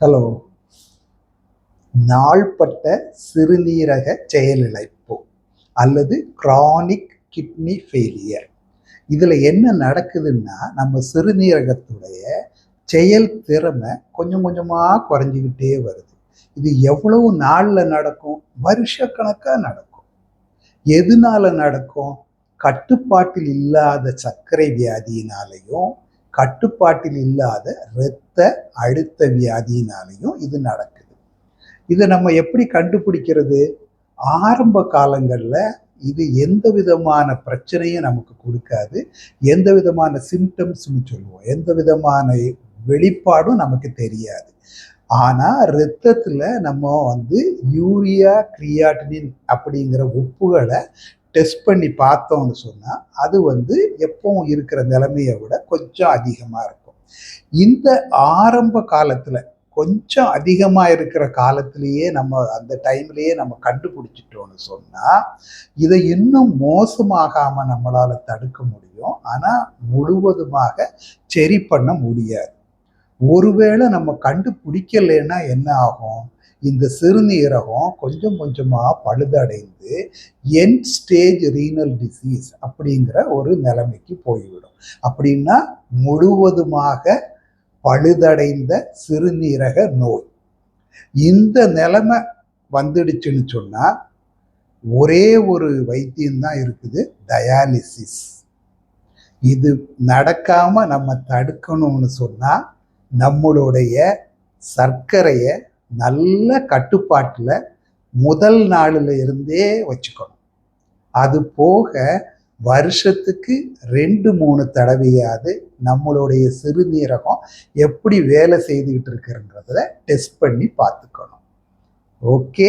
Hello நாள்பட்ட சிறுநீரக செயலிழப்பு அல்லது கிரானிக் கிட்னி ஃபெயிலியர் இதில் என்ன நடக்குதுன்னா நம்ம சிறுநீரகத்துடைய செயல் திறமை கொஞ்சம் கொஞ்சமாக குறைஞ்சிக்கிட்டே வருது. இது எவ்வளவு நாளில் நடக்கும்? வருஷக்கணக்காக நடக்கும். எதனால நடக்கும்? கட்டுப்பாட்டில் இல்லாத சர்க்கரை வியாதியினாலையும் கட்டுப்பாட்டில் இல்லாத இரத்த அழுத்த வியாதியினாலையும் இது நடக்குது. இதை நம்ம எப்படி கண்டுபிடிக்கிறது? ஆரம்ப காலங்களில் இது எந்த விதமான பிரச்சனையும் நமக்கு கொடுக்காது. எந்த விதமான சிம்டம்ஸ்னு சொல்லுவோம். எந்த விதமான வெளிப்பாடும் நமக்கு தெரியாது. ஆனால் ரத்தத்தில் நம்ம வந்து யூரியா கிரியாட்டினின் அப்படிங்கிற உப்புகளை டெஸ்ட் பண்ணி பார்த்தோம்னு சொன்னால் அது வந்து எப்பவும் இருக்கிற நிலைமையை விட கொஞ்சம் அதிகமாக இருக்கும். இந்த ஆரம்ப காலத்தில் கொஞ்சம் அதிகமாக இருக்கிற காலத்திலேயே நம்ம அந்த டைம்லேயே நம்ம கண்டுபிடிச்சிட்டோம்னு சொன்னால் இதை இன்னும் மோசமாகாமல் நம்மளால் தடுக்க முடியும். ஆனால் முழுவதுமாக சரி பண்ண முடியாது. ஒருவேளை நம்ம கண்டுபிடிக்கலைன்னா என்ன ஆகும்? இந்த சிறுநீரகம் கொஞ்சம் கொஞ்சமாக பழுதடைந்து என் ஸ்டேஜ் ரீனல் டிசீஸ் அப்படிங்கிற ஒரு நிலைமைக்கு போய்விடும். அப்படின்னா முழுவதுமாக பழுதடைந்த சிறுநீரக நோய். இந்த நிலைமை வந்துடுச்சுன்னு சொன்னால் ஒரே ஒரு வைத்தியம்தான் இருக்குது டயாலிசிஸ் இது நடக்காமல் நம்ம தடுக்கணும்னு சொன்னால் நம்மளுடைய சர்க்கரையை நல்ல கட்டுப்பாட்டில் முதல் நாளில் இருந்தே வச்சுக்கணும். அது போக வருஷத்துக்கு ரெண்டு மூணு தடவையாவது நம்மளுடைய சிறுநீரகம் எப்படி வேலை செய்துக்கிட்டு இருக்குன்றத டெஸ்ட் பண்ணி பார்த்துக்கணும். ஓகே